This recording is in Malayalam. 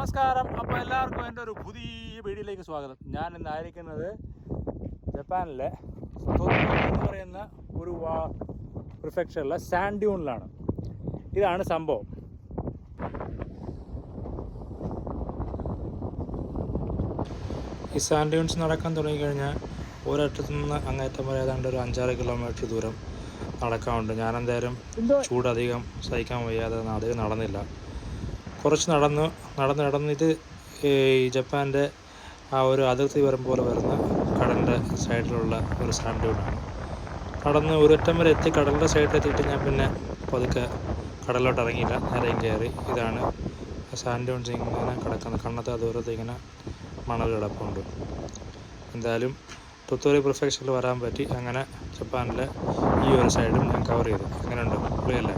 നമസ്കാരം. അപ്പോൾ എല്ലാവർക്കും എന്റെ ഒരു പുതിയ വീഡിയോയിലേക്ക് സ്വാഗതം. ഞാൻ ഇന്ന് ആയിരിക്കുന്നത് ജപ്പാനിലെ എന്ന് പറയുന്ന ഒരു പ്രിഫെക്ഷറിലെ സാൻഡ്യൂണിലാണ്. ഇതാണ് സംഭവം. ഈ സാൻഡ് ഡ്യൂൺസ് നടക്കാൻ തുടങ്ങിക്കഴിഞ്ഞാൽ ഒരറ്റത്തു നിന്ന് അങ്ങേറ്റം വരെ ഏതാണ്ട് ഒരു അഞ്ചാറ് കിലോമീറ്റർ ദൂരം നടക്കാറുണ്ട് ഞാനെന്തായാലും ചൂടധികം സഹിക്കാൻ വയ്യാതെ അധികം നടന്നില്ല. കുറച്ച് നടന്നു നടന്ന് നടന്ന് ഇത് ഈ ജപ്പാന്റെ ആ ഒരു അതിർത്തി വരം പോലെ വരുന്ന കടലിന്റെ സൈഡിലുള്ള ഒരു സാൻഡ് ഡ്യൂണാണ് കടന്ന് ഒരറ്റം വരെ എത്തി കടലിന്റെ സൈഡിൽ എത്തിയിട്ട് ഞാൻ പിന്നെ പതുക്കെ കടലിലോട്ട് ഇറങ്ങിയില്ല. നേരെയും കയറി. ഇതാണ് സാൻഡ് ഡ്യൂൺസ് ഇങ്ങനെ കിടക്കുന്നത്. കണ്ണത്തെ ദൂരത്ത് ഇങ്ങനെ മണൽ കിടപ്പുണ്ട്. എന്തായാലും തുത്തൂരി പ്രിഫെക്ഷനിൽ വരാൻ പറ്റി. അങ്ങനെ ജപ്പാനിലെ ഈ ഒരു സൈഡും ഞാൻ കവർ ചെയ്തു. അങ്ങനെയുണ്ട് പുള്ളിയല്ലേ?